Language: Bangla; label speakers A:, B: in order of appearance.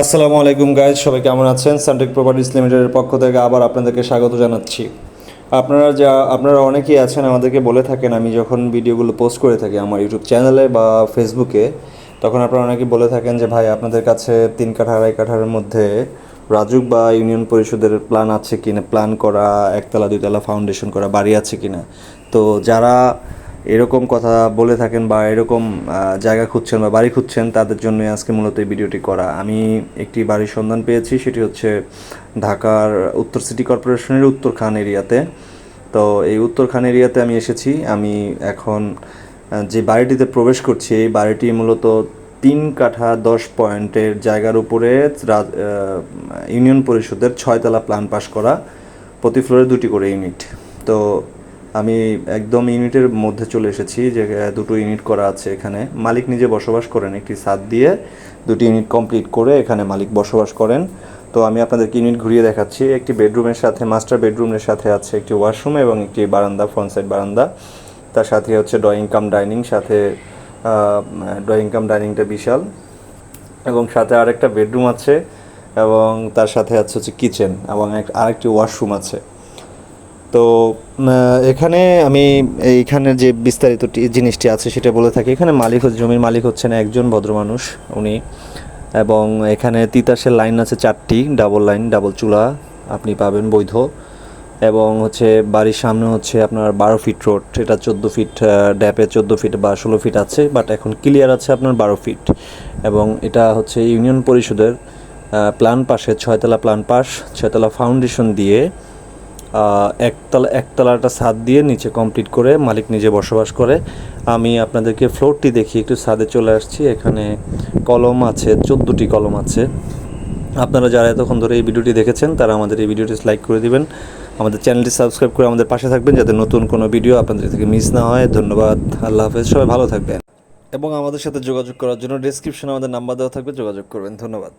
A: আসসালামু আলাইকুম গাইজ সবাই কেমন আছেন? সানটেক প্রপার্টিস লিমিটেডের পক্ষ থেকে আবার আপনাদেরকে স্বাগত জানাচ্ছি। আপনারা যা, আপনারা অনেকেই আছেন, আমাদেরকে বলে থাকেন, আমি যখন ভিডিওগুলো পোস্ট করে থাকি আমার ইউটিউব চ্যানেলে বা ফেসবুকে তখন আপনারা অনেকেই বলে থাকেন যে, ভাই, আপনাদের কাছে তিন কাঠা, আড়াই কাঠার মধ্যে রাজুক বা ইউনিয়ন পরিষদের প্ল্যান আছে কিনা? প্ল্যান করা, একতলা, দুইতলা ফাউন্ডেশন করা, বাড়ি আছে কিনা? তো যারা এরকম কথা বলে থাকেন বা এরকম জায়গা খুঁজছেন বা বাড়ি খুঁজছেন, তাদের জন্য আজকে মূলত এই ভিডিওটি করা। আমি একটি বাড়ির সন্ধান পেয়েছি, সেটি হচ্ছে ঢাকার উত্তর সিটি কর্পোরেশনের উত্তর খান এরিয়াতে। তো এই উত্তর খান এরিয়াতে আমি এসেছি। আমি এখন যে বাড়িটিতে প্রবেশ করছি, এই বাড়িটি মূলত তিন কাঠা দশ পয়েন্টের জায়গার উপরে ইউনিয়ন পরিষদের ছয়তলা প্ল্যান পাশ করা, প্রতি ফ্লোরে দুটি করে ইউনিট। তো আমি একদম ইউনিটের মধ্যে চলে এসেছি যে দুটো ইউনিট করা আছে এখানে। মালিক নিজে বসবাস করেন একটি ছাদ দিয়ে, দুটি ইউনিট কমপ্লিট করে এখানে মালিক বসবাস করেন। তো আমি আপনাদেরকে ইউনিট ঘুরিয়ে দেখাচ্ছি। একটি বেডরুমের সাথে, মাস্টার বেডরুমের সাথে আছে একটি ওয়াশরুম এবং একটি বারান্দা, ফ্রন্ট সাইড বারান্দা। তার সাথে হচ্ছে ড্রয়িং কাম, ডাইনিং, সাথে ড্রয়িং কাম, ডাইনিংটা বিশাল। এবং সাথে আরেকটা বেডরুম আছে এবং তার সাথে আছে হচ্ছে কিচেন এবং আরেকটি ওয়াশরুম আছে। তো এখানে আমি এইখানে যে বিস্তারিত জিনিসটি আছে সেটা বলে থাকি। এখানে মালিক হচ্ছে, জমির মালিক হচ্ছেন একজন ভদ্রমানুষ উনি। এবং এখানে তিতাসের লাইন আছে চারটি, ডাবল লাইন, ডাবল চুলা, আপনি পাবেন বৈধ। এবং হচ্ছে বাড়ির সামনে হচ্ছে আপনার বারো ফিট রোড, এটা চোদ্দ ফিট ড্যাপে চোদ্দ ফিট বা ষোলো ফিট আছে, বাট এখন ক্লিয়ার আছে আপনার বারো ফিট। এবং এটা হচ্ছে ইউনিয়ন পরিষদের প্ল্যান পাশে ছয়তলা প্ল্যান পাস ছয়তলা ফাউন্ডেশন দিয়ে একতলা একতলাটা ছাদ দিয়ে নিচে কমপ্লিট করে মালিক নিজে বসবাস করে। আমি আপনাদেরকে ফ্লোরটি দেখি একটু ছাদে চলে আসছি। এখানে কলম আছে, চোদ্দোটি কলম আছে। আপনারা যারা এতক্ষণ ধরে এই ভিডিওটি দেখেছেন, তারা আমাদের এই ভিডিওটি লাইক করে দিবেন। আমাদের চ্যানেলটি সাবস্ক্রাইব করে আমাদের পাশে থাকবেন যাতে নতুন কোনো ভিডিও আপনাদের থেকে মিস না হয়। ধন্যবাদ। আল্লাহ হাফেজ। সবাই ভালো থাকবেন। এবং আমাদের সাথে যোগাযোগ করার জন্য ডিসক্রিপশনে আমাদের নাম্বার দেওয়া থাকবে। যোগাযোগ করবেন। ধন্যবাদ।